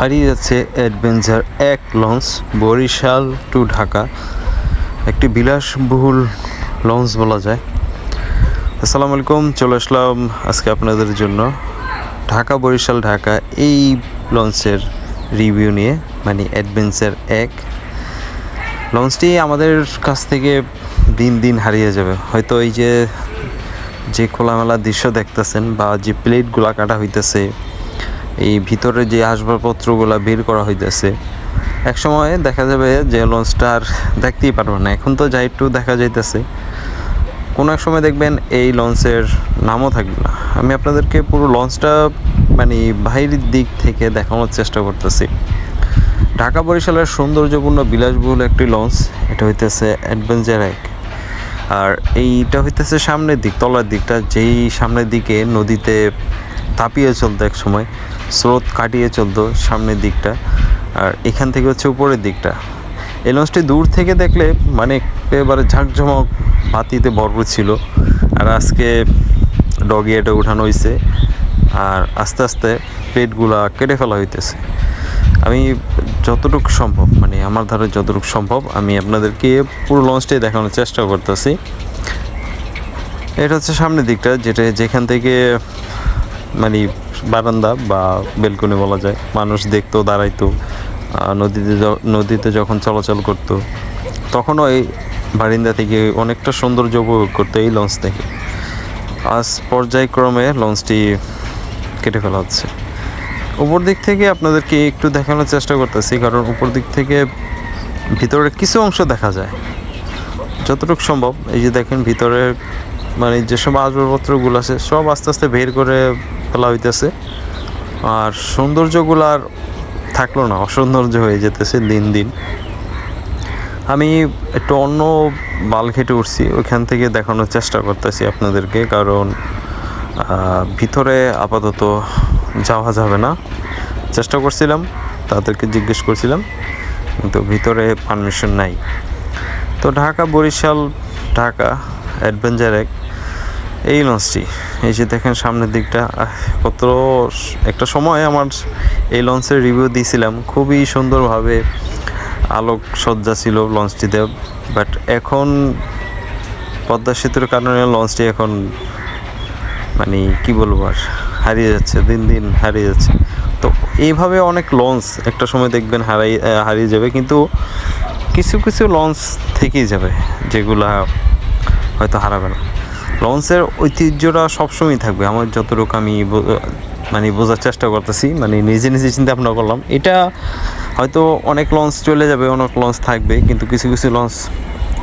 হারিয়ে যাচ্ছে অ্যাডভেঞ্চার এক লঞ্চ বরিশাল টু ঢাকা। একটি বিলাসবহুল লঞ্চ বলা যায়। আসসালামু আলাইকুম, চলে আসলাম আজকে আপনাদের জন্য ঢাকা বরিশাল ঢাকা এই লঞ্চের রিভিউ নিয়ে মানে অ্যাডভেঞ্চার এক। লঞ্চটি আমাদের কাছ থেকে দিন দিন হারিয়ে যাবে। হয়তো এই যে যে খোলামেলা দৃশ্য দেখতেছেন বা যে প্লেটগুলা কাটা হইতেছে এই ভিতরে যে আসবাবপত্রগুলা বের করা হইতেছে এক সময় দেখা যাবে যে লঞ্চটা আর দেখতেই পারবে না। এখন তো যা একটু দেখা যাইতেছে, কোনো এক সময় দেখবেন এই লঞ্চের নামও থাকবে না। আমি আপনাদেরকে পুরো লঞ্চটা মানে বাহিরের দিক থেকে দেখানোর চেষ্টা করতেছি। ঢাকা বরিশালের সৌন্দর্যপূর্ণ বিলাসবহুল একটি লঞ্চ, এটা হইতেছে অ্যাডভেঞ্চার এক আর এইটা হইতেছে সামনের দিক, তলার দিকটা, যেই সামনের দিকে নদীতে তাপিয়ে চলতো এক সময় স্রোত কাটিয়ে চলতো সামনের দিকটা আর এখান থেকে হচ্ছে উপরের দিকটা। এই লঞ্চটি দূর থেকে দেখলে মানে একেবারে ঝাঁকঝমক, বাতিতে ভরপুর ছিল। আর আজকে ডগি এটা উঠানো হয়েছে আর আস্তে আস্তে প্লেটগুলা কেটে ফেলা হইতেছে। আমি যতটুকু সম্ভব মানে আমার ধারে যতটুকু সম্ভব, আমি আপনাদেরকে পুরো লঞ্চটাই দেখানোর চেষ্টা করতেছি। এটা হচ্ছে সামনের দিকটা, যেটা যেখান থেকে মানে বারান্দা বা বেলকনি বলা যায়। মানুষ দেখতো, দাঁড়াইতো নদীতে নদীতে যখন চলাচল করতো, তখনও এই বারিন্দা থেকে অনেকটা সৌন্দর্য উপভোগ করতো এই লঞ্চ থেকে। আজ পর্যায়ক্রমে লঞ্চটি কেটে ফেলা হচ্ছে। উপর দিক থেকে আপনাদেরকে একটু দেখানোর চেষ্টা করতেছি, কারণ উপর দিক থেকে ভিতরে কিছু অংশ দেখা যায়। যতটুকু সম্ভব, এই যে দেখেন ভিতরে মানে যেসব আসবাবপত্রগুলো আছে, সব আস্তে আস্তে বের করে ফেলা হইতেছে। আর সৌন্দর্যগুলো আর থাকল না, অসৌন্দর্য হয়ে যেতেছে দিন দিন। আমি একটু অন্য বাল খেটে উঠছি, ওইখান থেকে দেখানোর চেষ্টা করতেছি আপনাদেরকে, কারণ ভিতরে আপাতত যাওয়া যাবে না। চেষ্টা করছিলাম, তাদেরকে জিজ্ঞেস করছিলাম, কিন্তু ভিতরে পারমিশন নাই। তো ঢাকা বরিশাল ঢাকা, অ্যাডভেঞ্চার এক এই লঞ্চটি। এই যে দেখেন সামনের দিকটা। কত একটা সময় আমার এই লঞ্চের রিভিউ দিয়েছিলাম খুবই সুন্দরভাবে আলোক সজ্জা ছিল লঞ্চটিতে। বাট এখন পদ্মা সেতুর কারণে লঞ্চটি এখন মানে কি বলব আর, হারিয়ে যাচ্ছে, দিন দিন হারিয়ে যাচ্ছে। তো এইভাবে অনেক লঞ্চ একটা সময় দেখবেন হারাই হারিয়ে যাবে। কিন্তু কিছু কিছু লঞ্চ থেকেই যাবে, যেগুলা হয়তো হারাবে না। লঞ্চের ঐতিহ্যটা সবসময় থাকবে। আমার যতটুকু আমি মানে বোঝার চেষ্টা করতেছি মানে নিজে নিজে চিন্তা ভাবনা করলাম। এটা হয়তো অনেক লঞ্চ চলে যাবে, অনেক লঞ্চ থাকবে, কিন্তু কিছু কিছু লঞ্চ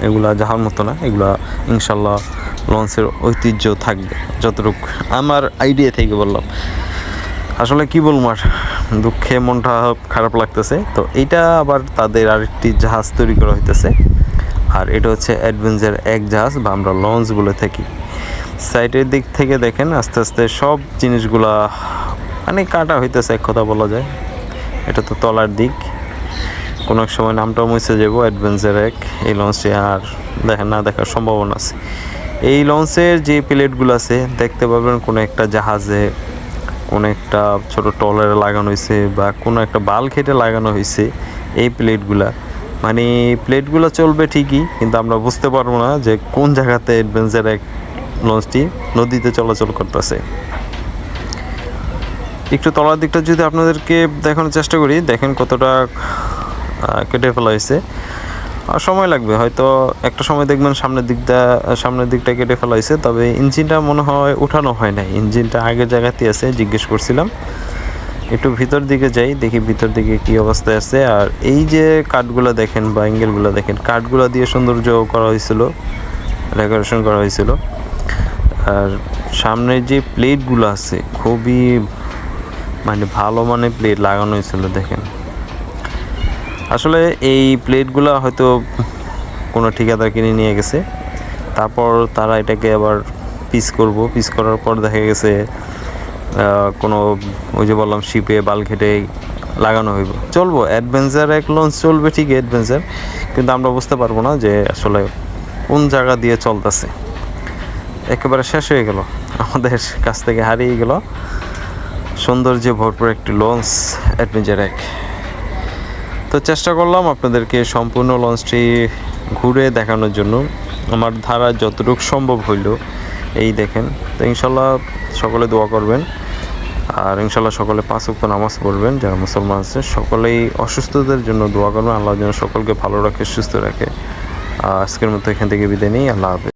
এগুলা যাহার মতো না, এগুলা ইনশাল্লাহ লঞ্চের ঐতিহ্য থাকবে, যতটুকু আমার আইডিয়া থেকে বললাম। আসলে কি বলব আর, দুঃখে মনটা খারাপ লাগতেছে। তো এইটা আবার তাদের আরেকটি জাহাজ তৈরি করা হইতেছে। আর এটা হচ্ছে অ্যাডভেঞ্চার এক জাহাজ বা আমরা লঞ্চ বলে থাকি। সাইডের দিক থেকে দেখেন, আস্তে আস্তে সব জিনিসগুলা মানে কাটা হইতেছে, এক কথা বলা যায়। এটা তো তলার দিক। কোনো এক সময় নামটাও মুছে যাব অ্যাডভেঞ্চার এক এই লঞ্চে আর দেখা না দেখার সম্ভাবনা আছে। এই লঞ্চের যে প্লেটগুলো আছে, দেখতে পাবেন কোনো একটা জাহাজে, কোনো একটা ছোট টলারে লাগানো হয়েছে বা কোনো একটা বাল খেটে লাগানো হয়েছে এই প্লেটগুলা মানে প্লেটগুলো চলবে ঠিকই, কিন্তু আমরা বুঝতে পারব না যে কোন জায়গাতে অ্যাডভেঞ্চার এক লঞ্চটি নদীতে চলাচল করতেছে। একটু তলার দিকটা যদি আপনাদেরকে দেখানোর চেষ্টা করি, দেখেন কতটা কেটে ফেলা হয়েছে। আর সময় লাগবে, হয়তো একটা সময় দেখবেন সামনের দিকটা সামনের দিকটা কেটে ফেলা হয়েছে, তবে ইঞ্জিনটা মনে হয় উঠানো হয় নাই। ইঞ্জিনটা আগের জায়গাতেই আছে, জিজ্ঞেস করছিলাম। একটু ভিতর দিকে যাই, দেখি ভিতর দিকে কি অবস্থায় আছে। আর এই যে কাঠগুলো দেখেন বা অ্যাঙ্গেলগুলো দেখেন, কাঠগুলো দিয়ে সৌন্দর্য করা হয়েছিল, ডেকোরেশন করা হয়েছিল। আর সামনে যে প্লেটগুলো আছে, খুবই মানে ভালো মানে প্লেট লাগানো হয়েছিল, দেখেন। আসলে এই প্লেটগুলো হয়তো কোনো ঠিকাদার কিনে নিয়ে গেছে। তারপর তারা এটাকে আবার পিস করব। পিস করার পর দেখা গেছে কোনো ওই যে বললাম শিপে বাল খেটে লাগানো হইব। চলবো অ্যাডভেঞ্চার এক লঞ্চ চলবে ঠিক অ্যাডভেঞ্চার কিন্তু আমরা বুঝতে পারব না যে আসলে কোন জায়গা দিয়ে চলতেছে। একেবারে শেষ হয়ে গেল, আমাদের কাছ থেকে হারিয়ে গেল। সৌন্দর্যে ভরপুর একটি লঞ্চ অ্যাডভেঞ্চার এক। তো চেষ্টা করলাম আপনাদেরকে সম্পূর্ণ লঞ্চটি ঘুরে দেখানোর জন্য। আমার ধারা যতটুকু সম্ভব হইল, এই দেখেন। তো ইনশাল্লাহ সকলে দোয়া করবেন। আর ইনশাল্লাহ সকলে পাঁচ উক্ত নামাজ পড়বেন। যারা মুসলমান আছে, সকলেই অসুস্থদের জন্য দোয়া করবেন। আল্লাহ যেন সকলকে ভালো রাখে, সুস্থ রাখে। আজকের মতো এখান থেকে বিদায় নিই। আল্লাহ হাফেজ।